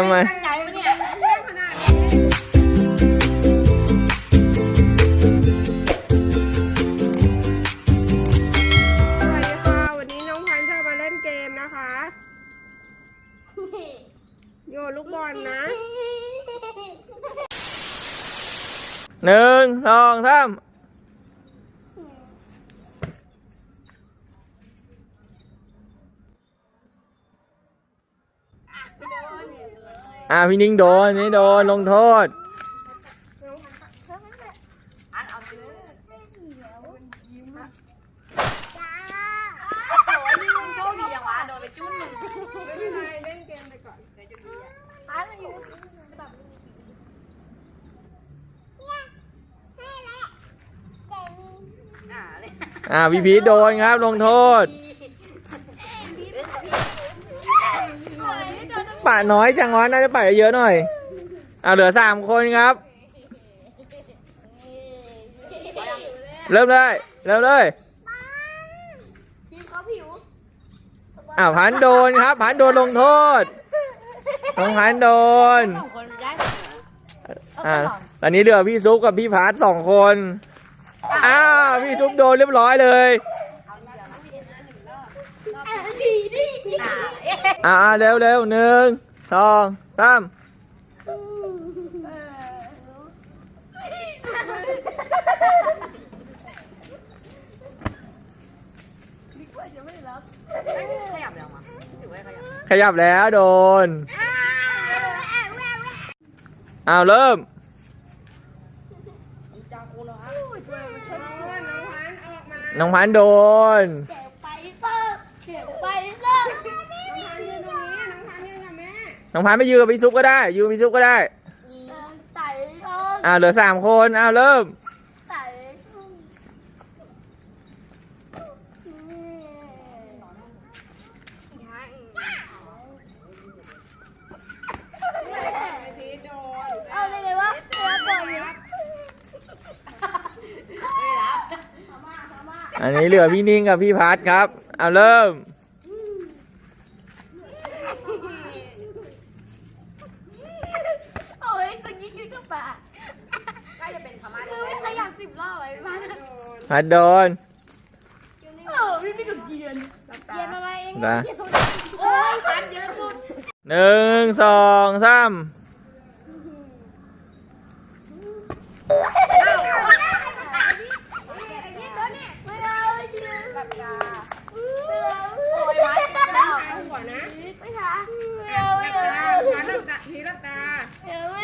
ทำไมตั้งใจปะเนี่ยเรื่องขนาดนี้สวัสดีค่ะ วันนี้น้องพันธุ์จะมาเล่นเกมนะคะ โยนลูกบอลนะ หนึ่งสองสาม อ่าพี่นิ่งโดนนี่โดนลงโทษอันเอาไปเลยจ้าโอ้ยนี่มึงโชคดีอย่างวะโดนไปจุ้นหนึ่งอนอันมาอยู่อ่าเลยอ่าพี่พีโดนครับลงโทษป่า น้อยจังวะน่าจะป่าเยอะหน่อยอ่าเหลือสามคนครับ เริ่มเลยเริ่มเลยทีมเขาผิวอ่าพันโดนครับพันโดนลงโทษน้องพันโดนอ่าตอนนี้เหลือพี่ซุปกับพี่พัทสองคนอ้าวพี่ซุปโดนเรียบร้อยเลยอ่าเร็วเร็วหนึ่ง สองสามขยับแล้วโดน อ้าวเริ่มน้องพันโดน น้องพันไปยืนกับพี่ซุปก็ได้ยืนกับพี่ซุปก็ได้ใส่เอออ้าวเหลือสามคนอ้าวเริ่มใส่เอาเลยเลยวะเดี๋ยวก่อนนะไม่รับ อันนี้เหลือพี่นิ่งกับพี่พัทครับอ้าวเริ่ม โอ้ยตรงนี้คือกระปะ น่าจะเป็นพม่า คือไม่ขยับสิบร อบไว้บ้านพัทโดนเออพี่ไม่ดุเยียนเยียนอะไรเองนะโอ้ยพันเยอะสุดหนึ่งสองสามไม่เอาเยียน แบบยา ไม่เอา โอ้ยวัด ตาหัวนะ ไม่ทำไม่เอา ห ไม่ ลับ เอา ตาพันธุ์หลับตาพีหลับตา ไม่เอาไ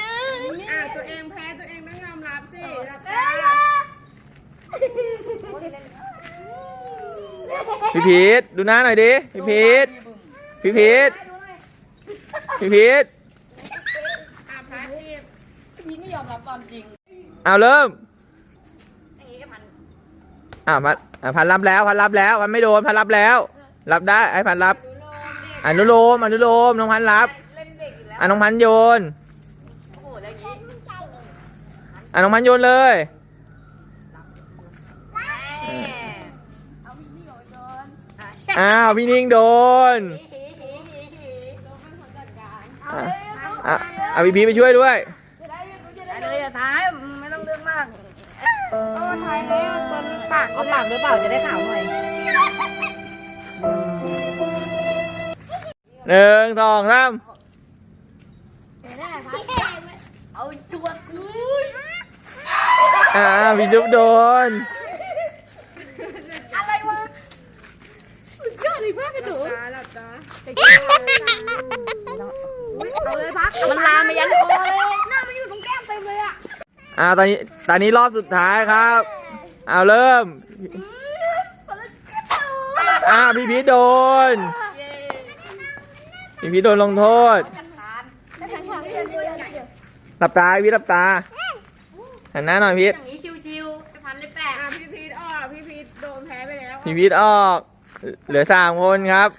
ม่เอา อ่าตัวเองแพ้ตัวเองต้องยอมรับสิ หลับตา พี่พีทดูหน้าหน่อยดิพี่พีทพี่พีทพี่พีทอ่าพัดรีบพี่ไม่ยอมรับความจริงอ้าวเริ่มอย่างนี้ก็มันอ่าพันอ่าพันรับแล้ว พันรับแล้วพันไม่โดนพันรับแล้ว รับได้ไอ้พันรับอนุโลมอนุโลมน้องพันรับเล่นเด็กอยู่แล้วอ่าน้องพันโยนโอ้โหแล้วอย่างนี้อ่าน้องพันโยนเลย อ้าวพี่นิ่งโดนเอาเลยอะอะพี่พีทไปช่วยด้วยจะได้จะได้ได้เลยอย่าท้ายไม่ต้องเลือกมากโอ้ทายแล้วตอนปากเอาปากหรือเปล่าจะได้ข่าวหน่อยหนึ่งสองสามได้พัดเอาจวดอ่าพี่ซุปโดน อะไรวะ ยอดอีกมากกระดู ตาหลับ ตาเอาเลยพักมันลามไปยันคอเลยหน้ามันอยู่ตรงแก้มเต็มเลยอะอ่าตอนนี้ตอนนี้รอบสุดท้ายครับเอาเริ่มอ่าพี่พีทโดนเย้พี่พีทโดนลงโทษจัดการแล้วทางทางเดินตัวใหญ่หลับตาพี่หลับตาหันหน้าหน่อยพีอทย่างนี้ชิวๆไปพันได้แปะอ่าพี่พีทออกพี่พีทโดนแพ้ไปแล้วพี่พีทออก เหลือสามคนครับ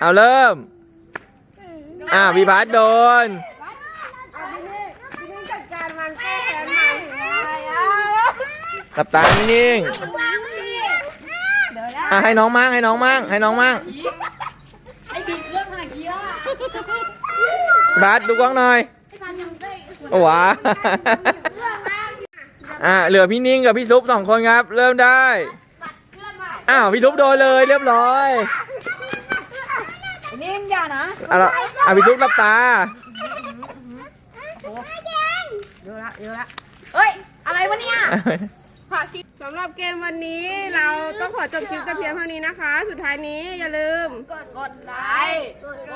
เอาเริ่ม อ่าวิพัฒน์โดนเอาพี่นี่พี่นี่จัดการมันแก้แค้นมันหลับตานิ่งเดี๋ยวนะๆอะให้น้องมั่งให้น้องมั่งให้น้องมั่งไอ้บิ๊กเรื่องหาเคี้ยวอะบาสดูกล้องหน่อยไอ้พันยังได้โอ้ว้าอะเหลือพี่นิ่งกับพี่ซุปสองคนครับ เริ่มได้ อ้าวพี่ซุปโดนเลยเรียบร้อยนิ่ม อย่านะอะเราอะพี่ซุปหลับตา เยอะละเยอะละเฮ้ย อะไรวะเนี่ยสำหรับเกมวันนี้เราต้องขอจบคลิปแต่เพียงเท่านี้นะคะ สุดท้ายนี้อย่าลืม กดไลค์ กด